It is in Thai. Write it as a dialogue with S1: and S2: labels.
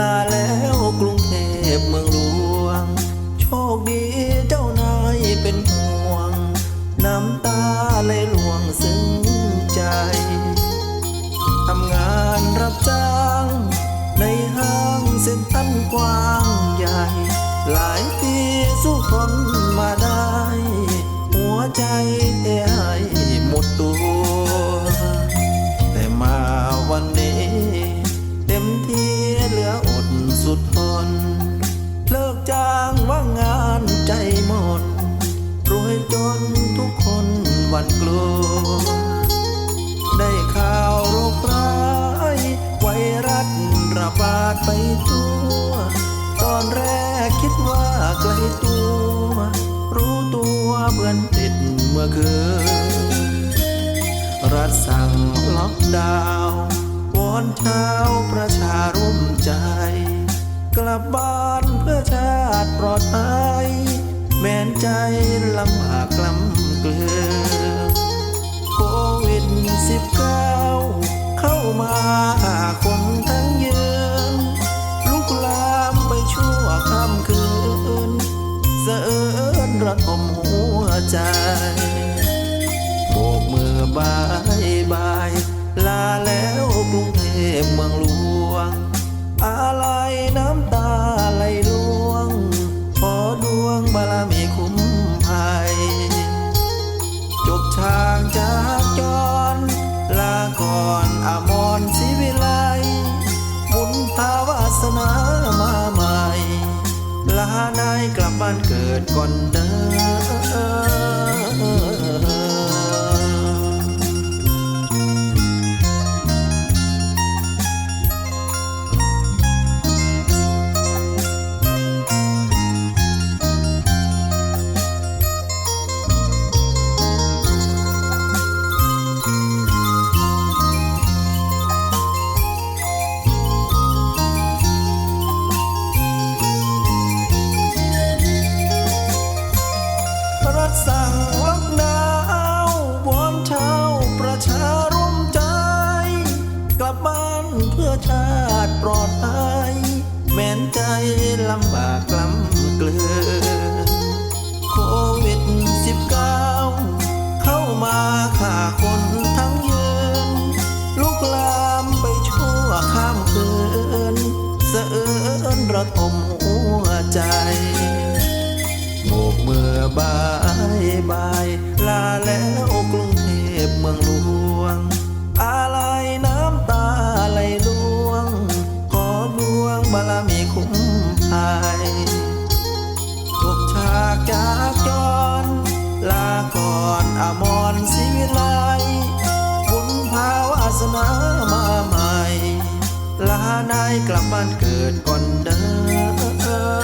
S1: ลาแล้วกรุงเทพเมืองหลวง โชคดีเจ้านายเป็นห่วง น้ำตาไหลหลวงซึ้ง วันกลัว ได้ข่าวโรคร้ายไวรัสระบาดไปทั่ว ตอนแรกคิดว่าไกลตัว รู้ตัวเบือนติดเมื่อคืนรัฐสั่งล็อกดาวน์วอนชาวประชาร่วมใจ กลับบ้านเพื่อชาติปลอด เสะเอิญระทมหัวใจโบกมือบายบาย ลาแล้ว ดก่อนเด้ ใจลำบากลำเกลือโควิดสิบเก้าเข้ามาฆ่าคนทั้งยืน ลุกลามไปชั่วข้ามคืนเสะเอิญระทมหัวใจโบกมือบายบายลาแล้ว สนามาใหม่ ลานายกลับบ้านเกิดก่อนเด้อ